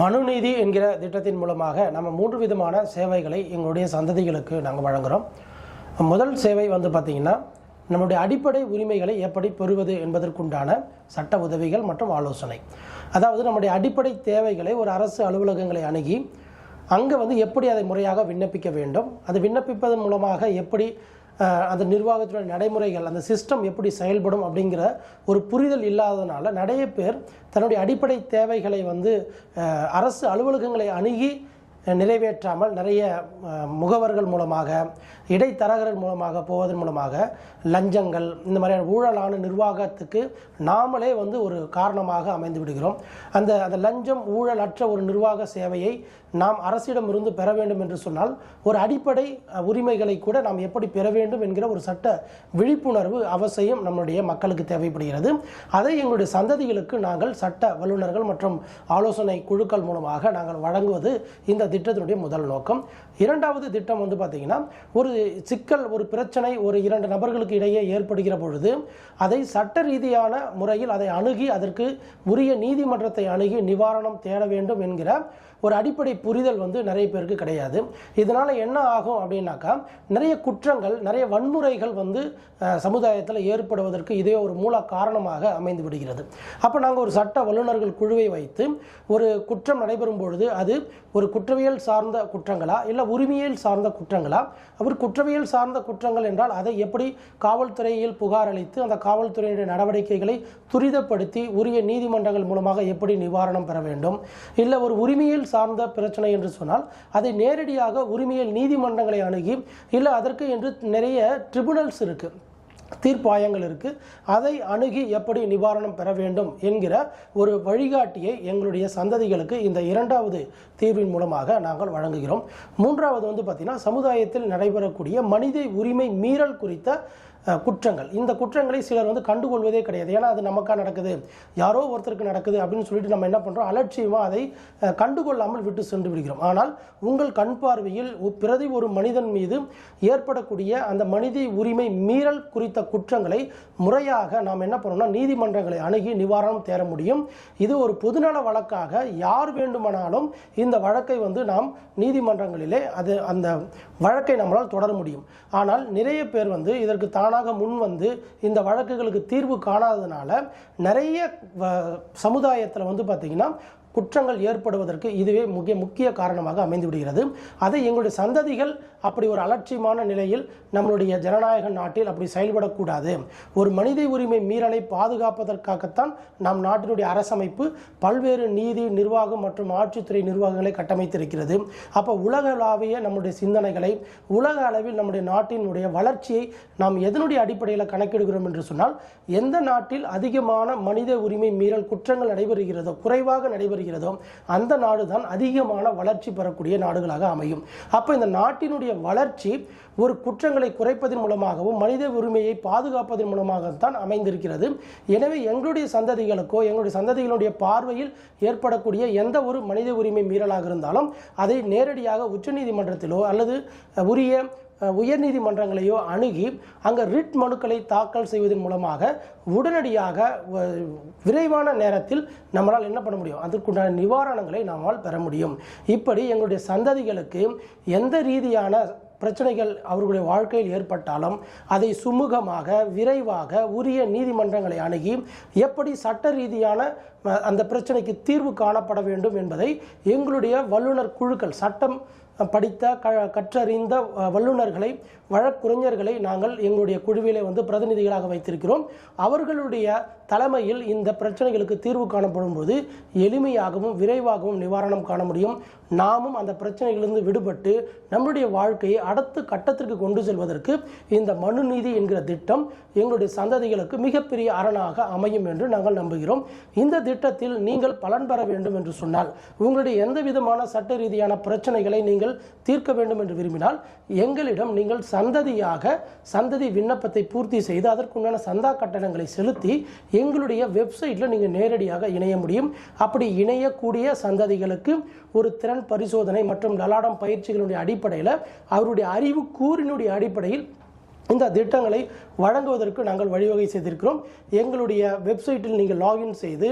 மனுநீதி என்கிற திட்டத்தின் மூலமாக நம்ம மூன்று விதமான சேவைகளை எங்களுடைய சந்ததிகளுக்கு நாங்கள் வழங்குகிறோம் முதல் சேவை வந்து பார்த்திங்கன்னா நம்முடைய அடிப்படை உரிமைகளை எப்படி பெறுவது என்பதற்குண்டான சட்ட உதவிகள் மற்றும் ஆலோசனை. அதாவது நம்முடைய அடிப்படை தேவைகளை ஒரு அரசு அலுவலகங்களை அணுகி அங்கே வந்து எப்படி அதை முறையாக விண்ணப்பிக்க வேண்டும் அது விண்ணப்பிப்பதன் மூலமாக எப்படி அந்த நிர்வாகத்துடைய நடைமுறைகள் அந்த சிஸ்டம் எப்படி செயல்படும் அப்படிங்கிற ஒரு புரிதல் இல்லாததுனால நிறைய பேர் தன்னுடைய அடிப்படை தேவைகளை வந்து அரசு அலுவலகங்களை அணுகி நிறைவேற்றாமல் நிறைய முகவர்கள் மூலமாக இடைத்தரகர்கள் மூலமாக போவதன் மூலமாக லஞ்சங்கள் இந்த மாதிரியான ஊழலான நிர்வாகத்துக்கு நாமளே வந்து ஒரு காரணமாக அமைந்து விடுகிறோம். அந்த அந்த லஞ்சம் ஊழலற்ற ஒரு நிர்வாக சேவையை நாம் அரசிடமிருந்து பெற வேண்டும் என்று சொன்னால் ஒரு அடிப்படை உரிமைகளை கூட நாம் எப்படி பெற வேண்டும் என்கிற ஒரு சட்ட விழிப்புணர்வு அவசியம் நம்முடைய மக்களுக்கு தேவைப்படுகிறது. அதை எங்களுடைய சந்ததிகளுக்கு நாங்கள் சட்ட வல்லுநர்கள் மற்றும் ஆலோசனை குழுக்கள் மூலமாக நாங்கள் வழங்குவது இந்த திட்டத்தினுடைய முதல் நோக்கம். இரண்டாவது திட்டம் வந்து பார்த்திங்கன்னா ஒரு சிக்கல் ஒரு பிரச்சனை ஒரு இரண்டு நபர்களுக்கு இடையே ஏற்படுகிற பொழுது அதை சட்ட ரீதியான முறையில் அதை அணுகி அதற்கு உரிய நீதிமன்றத்தை அணுகி நிவாரணம் தேட வேண்டும் என்கிற ஒரு அடிப்படை புரிதல் வந்து நிறைய பேருக்கு கிடையாது. இதனால் என்ன ஆகும் அப்படின்னாக்கா நிறைய குற்றங்கள் நிறைய வன்முறைகள் வந்து சமுதாயத்தில் ஏற்படுவதற்கு இதே ஒரு மூல காரணமாக அமைந்து விடுகிறது. அப்போ நாங்கள் ஒரு சட்ட வல்லுநர்கள் குழுவை வைத்து ஒரு குற்றம் நடைபெறும் பொழுது அது ஒரு குற்றவியல் சார்ந்த குற்றங்களா இல்லை உரிமையியல் சார்ந்த குற்றங்களா? அவர் குற்றவியல் சார்ந்த குற்றங்கள் என்றால் அதை எப்படி காவல்துறையில் புகார் அளித்து அந்த காவல்துறையினுடைய நடவடிக்கைகளை துரிதப்படுத்தி உரிய நீதிமன்றங்கள் மூலமாக எப்படி நிவாரணம் பெற வேண்டும்? இல்லை ஒரு உரிமையில் சார்ந்த பிரச்சனை என்று சொன்னால் அதை நேரடியாக உரிமையில் நீதிமன்றங்களை அணுகி இல்லை அதற்கு என்று நிறைய ட்ரிபுனல்ஸ் இருக்குது தீர்ப்பாயங்கள் இருக்குது அதை அணுகி எப்படி நிவாரணம் பெற வேண்டும் என்கிற ஒரு வழிகாட்டியை எங்களுடைய சந்ததிகளுக்கு இந்த இரண்டாவது தீர்வின் மூலமாக நாங்கள் வழங்குகிறோம். மூன்றாவது வந்து பார்த்திங்கன்னா சமுதாயத்தில் நடைபெறக்கூடிய மனித உரிமை மீறல் குறித்த குற்றங்கள். இந்த குற்றங்களை சிலர் வந்து கண்டுகொள்வதே கிடையாது. ஏன்னா அது நமக்காக நடக்குது? யாரோ ஒருத்தருக்கு நடக்குது அப்படின்னு சொல்லிட்டு நம்ம என்ன பண்ணுறோம் அலட்சியமாக அதை கண்டுகொள்ளாமல் விட்டு சென்று விடுகிறோம். ஆனால் உங்கள் கண் பார்வையில் பிரதி ஒரு மனிதன் மீது ஏற்படக்கூடிய அந்த மனித உரிமை மீறல் குறித்த குற்றங்களை முறையாக நாம் என்ன பண்ணோம்னா நீதிமன்றங்களை அணுகி நிவாரணம் தேர முடியும். இது ஒரு பொதுநல வழக்காக யார் வேண்டுமானாலும் இந்த வழக்கை வந்து நாம் நீதிமன்றங்களிலே அது அந்த வழக்கை நம்மளால் தொடர முடியும். ஆனால் நிறைய பேர் வந்து இதற்கு தான் தானாக முன் வந்து இந்த வழக்குகளுக்கு தீர்வு காணாததுனால நிறைய சமுதாயத்தில் வந்து பார்த்திங்கன்னா குற்றங்கள் ஏற்படுவதற்கு இதுவே முக்கிய முக்கிய காரணமாக அமைந்து விடுகிறது அதை எங்களுடைய சந்ததிகள் அப்படி ஒரு அலட்சியமான நிலையில் நம்மளுடைய ஜனநாயக நாட்டில் அப்படி செயல்படக்கூடாது. ஒரு மனித உரிமை மீறலை பாதுகாப்பதற்காகத்தான் நம் நாட்டினுடைய அரசமைப்பு பல்வேறு நீதி நிர்வாகம் மற்றும் ஆட்சித்துறை நிர்வாகங்களை கட்டமைத்திருக்கிறது. அப்போ உலகளாவிய நம்முடைய சிந்தனைகளை உலக அளவில் நம்முடைய நாட்டினுடைய வளர்ச்சியை நாம் எதனுடைய அடிப்படையில் கணக்கிடுகிறோம் என்று சொன்னால் எந்த நாட்டில் அதிகமான மனித உரிமை மீறல் குற்றங்கள் நடைபெறுகிறதோ குறைவாக நடைபெறுகிறது அந்த நாடு தான் அதிகமான வளர்ச்சி பெறக்கூடிய நாடுகளாக அமையும். அப்போ இந்த நாட்டினுடைய வளர்ச்சி ஒரு குற்றங்களை குறைப்பதன் மூலமாகவும் மனித உரிமையை பாதுகாப்பதன் மூலமாகத்தான் அமைந்திருக்கிறது. எனவே எங்களுடைய சந்ததிகளுக்கோ எங்களுடைய சந்ததிகளுடைய பார்வையில் ஏற்படக்கூடிய எந்த ஒரு மனித உரிமை மீறலாக இருந்தாலும் அதை நேரடியாக உச்சநீதிமன்றத்திலோ அல்லது உரிய உயர்நீதிமன்றங்களையோ அணுகி அங்கே ரிட் மனுக்களை தாக்கல் செய்வதன் மூலமாக உடனடியாக விரைவான நேரத்தில் நம்மளால் என்ன பண்ண முடியும்? அதற்குண்டான நிவாரணங்களை நம்மால் பெற முடியும். இப்படி எங்களுடைய சந்ததிகளுக்கு எந்த ரீதியான பிரச்சனைகள் அவர்களுடைய வாழ்க்கையில் ஏற்பட்டாலும் அதை சுமூகமாக விரைவாக உரிய நீதிமன்றங்களை அணுகி எப்படி சட்ட ரீதியான அந்த பிரச்சனைக்கு தீர்வு காணப்பட வேண்டும் என்பதை எங்களுடைய வல்லுநர் குழுக்கள் சட்டம் படித்த க கற்றறிந்த வல்லுநர்களை வழக்குரைஞர்களை நாங்கள் எங்களுடைய குழுவிலே வந்து பிரதிநிதிகளாக வைத்திருக்கிறோம். அவர்களுடைய தலைமையில் இந்த பிரச்சனைகளுக்கு தீர்வு காணப்படும் போது எளிமையாகவும் விரைவாகவும் நிவாரணம் காண முடியும். நாமும் அந்த பிரச்சனைகளிலிருந்து விடுபட்டு நம்முடைய வாழ்க்கையை அடுத்த கட்டத்திற்கு கொண்டு செல்வதற்கு இந்த மனு நீதி என்கிற திட்டம் எங்களுடைய சந்ததிகளுக்கு மிகப்பெரிய அரணாக அமையும் என்று நாங்கள் நம்புகிறோம். இந்த திட்டத்தில் நீங்கள் பலன் பெற வேண்டும் என்று சொன்னால் உங்களுடைய எந்த விதமான சட்ட ரீதியான பிரச்சனைகளை நீங்கள் தீர்க்க வேண்டும் என்று விரும்பினால் எங்களிடம் நீங்கள் சந்ததியாக சந்ததி விண்ணப்பத்தை பூர்த்தி செய்து அதற்குண்டான சந்தா கட்டணங்களை செலுத்தி எங்களுடைய வெப்சைட்டில் நீங்கள் நேரடியாக இணைய முடியும். அப்படி இணையக்கூடிய சந்ததிகளுக்கு ஒரு திறன் பரிசோதனை மற்றும் நலாடம் பயிற்சிகளுடைய அடிப்படையில் அவருடைய அறிவு கூறினுடைய அடிப்படையில் இந்த திட்டங்களை வழங்குவதற்கு நாங்கள் வழிவகை செய்திருக்கிறோம். எங்களுடைய வெப்சைட்டில் நீங்கள் லாகின் செய்து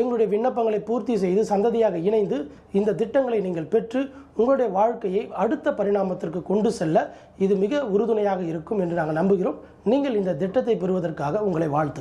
எங்களுடைய விண்ணப்பங்களை பூர்த்தி செய்து சந்ததியாக இணைந்து இந்த திட்டங்களை நீங்கள் பெற்று உங்களுடைய வாழ்க்கையை அடுத்த பரிணாமத்திற்கு கொண்டு செல்ல இது மிக உறுதுணையாக இருக்கும் என்று நாங்கள் நம்புகிறோம். நீங்கள் இந்த திட்டத்தை பெறுவதற்காக உங்களை வாழ்த்து